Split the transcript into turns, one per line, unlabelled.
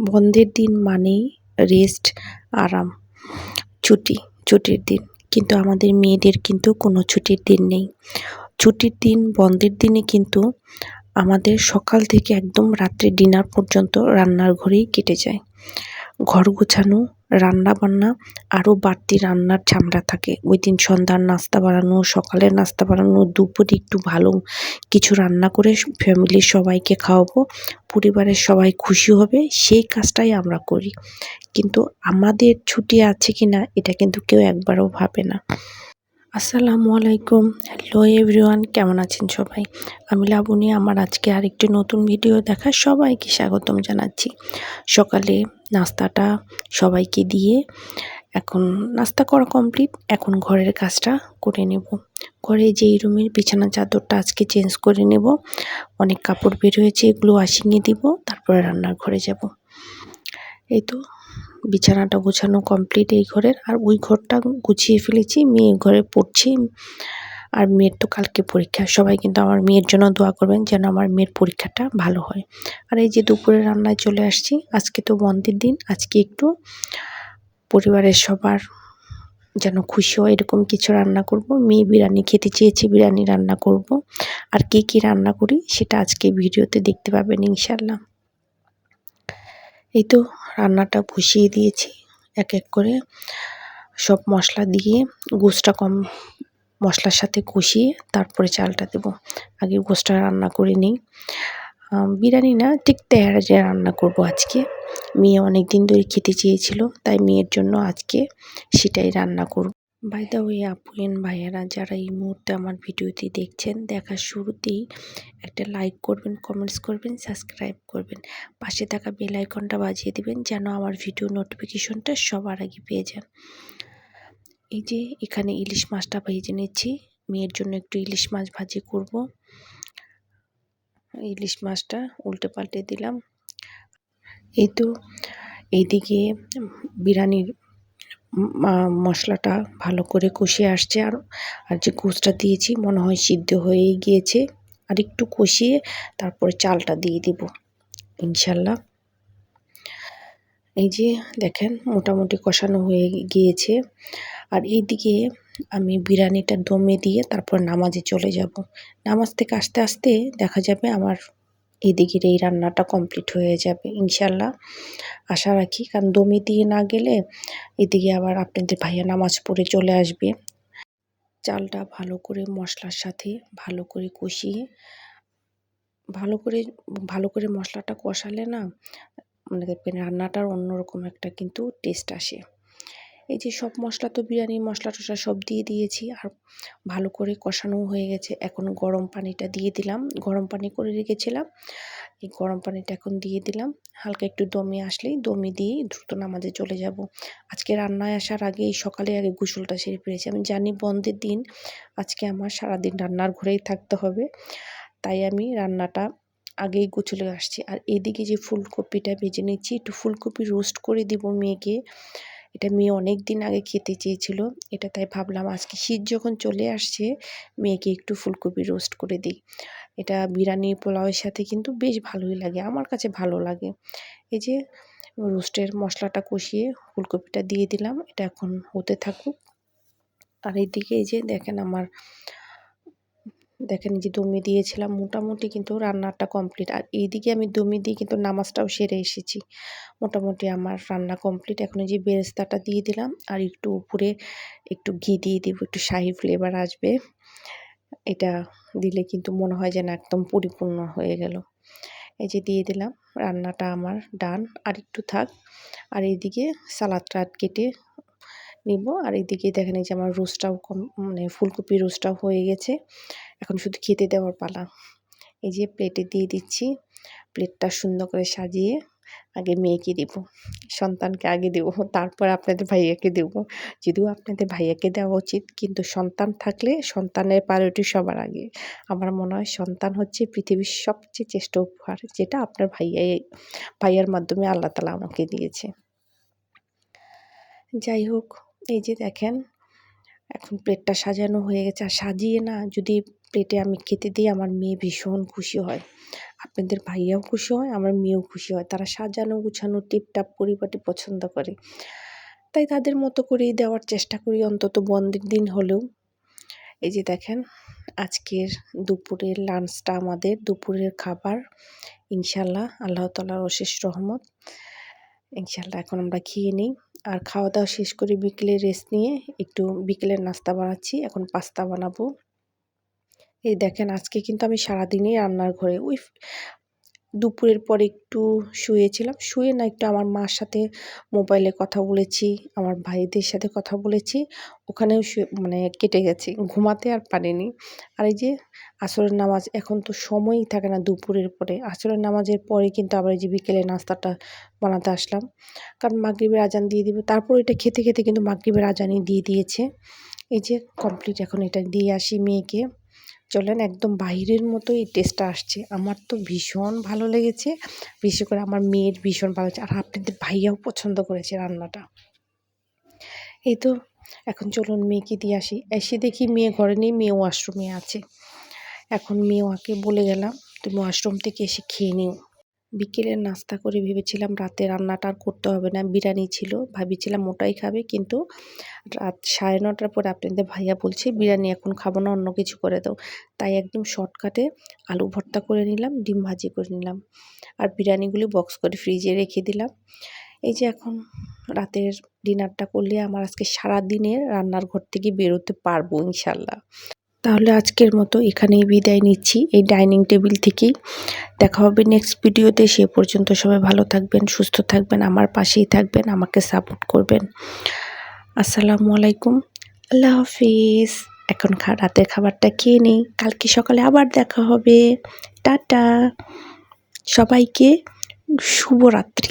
বন্ধের দিন মানেই রেস্ট আরাম, ছুটি, ছুটির দিন। কিন্তু আমাদের মেয়েদের কিন্তু কোনো ছুটির দিন নেই। ছুটির দিন, বন্ধের দিনে কিন্তু আমাদের সকাল থেকে একদম রাত্রে ডিনার পর্যন্ত রান্নার ঘরেই কেটে যায়। ঘর গোছানো রান্না বান্না আরও বাড়তি রান্নার ঝামেলা থাকে। ওই দিন সন্ধ্যার নাস্তা বানানো, সকালের নাস্তা বানানো, দুপুরে একটু ভালো কিছু রান্না করে ফ্যামিলির সবাইকে খাওয়াবো, পরিবারের সবাই খুশি হবে, সেই কাজটাই আমরা করি। কিন্তু আমাদের ছুটি আছে কি না এটা কিন্তু কেউ একবারও ভাবে না। আসসালামু আলাইকুম। হ্যালো এভরিওয়ান কেমন আছেন সবাই? আমি লাবণী, আমার আজকে আরেকটি নতুন ভিডিও দেখা সবাইকে স্বাগতম জানাচ্ছি। সকালে নাস্তাটা সবাইকে দিয়ে এখন নাস্তা করা কমপ্লিট এখন ঘরের কাজটা করে নেব। ঘরে যেই রুমের বিছানা চাদরটা আজকে চেঞ্জ করে নেব, অনেক কাপড় বের হয়েছে, এগুলো ওয়াশিংয়ে দিব, তারপরে রান্নার ঘরে যাব। এই তো বিছানাটা গোছানো কমপ্লিট এই ঘরের। আর ওই ঘরটা গুছিয়ে ফেলেছি, মেয়ে ঘরে পড়ছি। আর মেয়ের তো কালকে পরীক্ষা, সবাই কিন্তু আমার মেয়ের জন্য দোয়া করবেন যেন আমার মেয়ের পরীক্ষাটা ভালো হয়। আর এই যে দুপুরে রান্নায় চলে আসছি, আজকে তো বন্ধের দিন, আজকে একটু পরিবারের সবার যেন খুশি হয়, এরকম কিছু রান্না করব। মেয়ে বিরিয়ানি খেতে চেয়েছি, বিরিয়ানি রান্না করব। আর কী কী রান্না করি, সেটা আজকে ভিডিওতে দেখতে পাবেন ইনশাল্লাহ এই তো রান্নাটা বসিয়ে দিয়েছি। এক এক করে সব মশলা দিয়ে গোসটা কম মশলার সাথে কষিয়ে তারপরে চালটা দেব। আগে গোসটা রান্না করে নিই। বিরিয়ানি না ঠিক তেহারা রান্না করব আজকে। মেয়ে অনেক দিন ধরে খেতে চেয়েছিল, তাই মেয়ের জন্য আজকে সেটাই রান্না করব। বাই দা ওয়ে আপু আপুয়েন ভাইয়ারা যারা এই মুহূর্তে আমার ভিডিওটি দেখছেন, দেখার শুরুতেই একটা লাইক করবেন কমেন্টস করবেন সাবস্ক্রাইব করবেন। পাশে থাকা বেল আইকনটা বাজিয়ে দিবেন যেন আমার ভিডিও নোটিফিকেশনটা সবার আগে পেয়ে যান। এই যে এখানে ইলিশ মাছটা ভেজে নিচ্ছি। মেয়ের জন্য একটু ইলিশ মাছ ভাজি করব। ইলিশ মাছটা উল্টে পাল্টে দিলাম। এই তো, এইদিকে বিরিয়ানির মশলাটা ভালো করে কষিয়ে আসছে আর আর যে গোসটা দিয়েছি মনে হয় সিদ্ধ হয়েই গিয়েছে। আর একটু কষিয়ে তারপরে চালটা দিয়ে দিব, ইনশাল্লাহ। এই যে দেখেন মোটামুটি কষানো হয়ে গিয়েছে। আর এইদিকে আমি বিরিয়ানিটা দমে দিয়ে তারপর নামাজে চলে যাব। নামাজ থেকে আস্তে আস্তে দেখা যাবে আমার এদিকের এই রান্নাটা কমপ্লিট হয়ে যাবে ইনশাল্লাহ আশা রাখি, কারণ দমে দিয়ে না গেলে এদিকে আবার আপনাদের ভাইয়া নামাজ পড়ে চলে আসবে। চালটা ভালো করে মশলার সাথে ভালো করে কষিয়ে, ভালো করে ভালো করে মশলাটা কষালে না মানে রান্নাটার অন্যরকম একটা কিন্তু টেস্ট আসে। এই যে সব মশলা তো বিরিয়ানি, মশলা টশলা সব দিয়ে দিয়েছি আর ভালো করে কষানো হয়ে গেছে। এখন গরম পানিটা দিয়ে দিলাম। গরম পানি করে রেখেছিলাম। এই গরম পানিটা এখন দিয়ে দিলাম। হালকা একটু দমে আসলেই দমে দিয়ে দ্রুত নামাজে চলে যাব। আজকে রান্নায় আসার আগে এই সকালে আগে গোসলটা সেরে ফেলেছি। আমি জানি বন্ধের দিন, আজকে আমার সারাদিন রান্নার ঘরেই থাকতে হবে। তাই আমি রান্নাটা আগেই গুছলে আসছি। আর এদিকে যে ফুলকপিটা ভেজে নিচ্ছি, একটু ফুলকপি রোস্ট করে দিব মেয়েকে। এটা মেয়ে অনেক দিন আগে খেতে চেয়েছিল, এটা তাই ভাবলাম আজকে শীত যখন চলে আসছে, মেয়েকে একটু ফুলকপি রোস্ট করে দিই। এটা বিরিয়ানি পোলাওয়ের সাথে কিন্তু বেশ ভালোই লাগে, আমার কাছে ভালো লাগে। এই যে রোস্টের মশলাটা কষিয়ে ফুলকপিটা দিয়ে দিলাম, এটা এখন হতে থাকুক। আর এইদিকে এই যে দেখেন আমার দেখেন যে দমে দিয়েছিলাম, মোটামুটি কিন্তু রান্নাটা কমপ্লিট। আর এইদিকে আমি দমে দিয়ে কিন্তু নামাজটাও সেরে এসেছি। মোটামুটি আমার রান্না কমপ্লিট। এখন যে বেরেস্তাটা দিয়ে দিলাম আর একটু উপরে একটু ঘি দিয়ে দিব, একটু শাহি ফ্লেভার আসবে। এটা দিলে কিন্তু মনে হয় যেন একদম পরিপূর্ণ হয়ে গেল। এই যে দিয়ে দিলাম, রান্নাটা আমার ডান আর একটু থাক। আর এইদিকে সালাদ টাদ কেটে নিব। আর এইদিকে দেখেন এই যে আমার রোস্টটাও কম মানে ফুলকপি রোস্টটাও হয়ে গেছে। এখন শুধু খেতে দেওয়ার পালা। এই যে প্লেটে দিয়ে দিচ্ছি। প্লেটটা সুন্দর করে সাজিয়ে আগে মেয়েকে দেব। সন্তানকে আগে দেব। তারপর আপনাদের ভাইয়াকে দেব। যদিও আপনাদের ভাইয়াকে দেওয়া উচিত, কিন্তু সন্তান থাকলে সন্তানের প্রায়োরিটি সবার আগে। আমার মনে হয় সন্তান হচ্ছে পৃথিবীর সবচেয়ে চেষ্টা উপহার, যেটা আপনার ভাইয়াই, ভাইয়ার মাধ্যমে আল্লাহ তালা আমাকে দিয়েছে। যাই হোক এই যে দেখেন, এখন প্লেটটা সাজানো হয়ে গেছে। আর সাজিয়ে না যদি প্লেটে আমি খেতে দিই, আমার মেয়ে ভীষণ খুশি হয়। আপনাদের ভাইয়াও খুশি হয়, আমার মেয়েও খুশি হয়। তারা সাজানো, গুছানো, টিপটাপ পরিপাটি পছন্দ করে। তাই তাদের মতো করেই দেওয়ার চেষ্টা করি অন্তত বন্ধের দিন হলেও। এই যে দেখেন, আজকের দুপুরের লাঞ্চটা আমাদের, দুপুরের খাবার। ইনশাল্লাহ আল্লাহ তালার অশেষ রহমত। ইনশাল্লাহ এখন আমরা খেয়ে নিই। আর খাওয়া দাওয়া শেষ করে বিকেলে রেস্ট নিয়ে একটু বিকেলের নাস্তা বানাচ্ছি, এখন পাস্তা বানাবো। এই দেখেন, আজকে কিন্তু আমি সারাদিনই রান্নার ঘরে। ওই দুপুরের পর একটু শুয়েছিলাম। শুয়ে না একটু আমার মার সাথে মোবাইলে কথা বলেছি, আমার ভাইদের সাথে কথা বলেছি। ওখানেও শুয়ে মানে কেটে গেছে, ঘুমাতে আর পারিনি। আর এই যে আসরের নামাজ, এখন তো সময়ই থাকে না দুপুরের পরে। আসরের নামাজের পরে কিন্তু আবার এই যে বিকেলে নাস্তাটা বানাতে আসলাম। কারণ মাগরীবের আজান দিয়ে দিবে। তারপর এটা খেতে খেতে কিন্তু মাগরীবের আজানই দিয়ে দিয়েছে। এই যে কমপ্লিট এখন এটা দিয়ে আসি মেয়েকে। চলেন একদম বাইরের মতো এই টেস্টটা আসছে। আমার তো ভীষণ ভালো লেগেছে, বিশেষ করে আমার মেয়ের ভীষণ ভালো লেগেছে। আর আপনাদের ভাইয়াও পছন্দ করেছে রান্নাটা। এই তো, এখন চলুন মেয়েকে দিয়ে আসি। এসে দেখি মেয়ে ঘরে নেই, মেয়ে ওয়াশরুমে আছে। এখন মেয়ে ওকে বলে গেলাম, তুমি ওয়াশরুম থেকে এসে খেয়ে নিও। বিকেলের নাস্তা করে ভেবেছিলাম রাতে রান্নাটা আর করতে হবে না, বিরিয়ানি ছিল। ভাবিছিলাম ওটাই খাবে, কিন্তু রাত সাড়ে নটার পরে আপনাদের ভাইয়া বলছে, বিরিয়ানি এখন খাব না, অন্য কিছু করে দাও। তাই একদম শর্টকাটে আলু ভর্তা করে নিলাম, ডিম ভাজি করে নিলাম। আর বিরিয়ানিগুলি বক্স করে ফ্রিজে রেখে দিলাম। এই যে এখন রাতের ডিনারটা করলে আমার আজকে সারা দিনের রান্নার ঘর থেকে বেরোতে পারব ইনশাল্লাহ। তাহলে আজকের মতো এখানেই বিদায় নিচ্ছি। এই ডাইনিং টেবিল থেকেই দেখা হবে নেক্সট ভিডিওতে। সে পর্যন্ত সবাই ভালো থাকবেন, সুস্থ থাকবেন, আমার পাশেই থাকবেন, আমাকে সাপোর্ট করবেন। আসসালামু আলাইকুম, আল্লাহ হাফিজ। এখন রাতের খাবারটা খেয়ে নিই। কালকে সকালে আবার দেখা হবে। টাটা। সবাইকে শুভরাত্রি।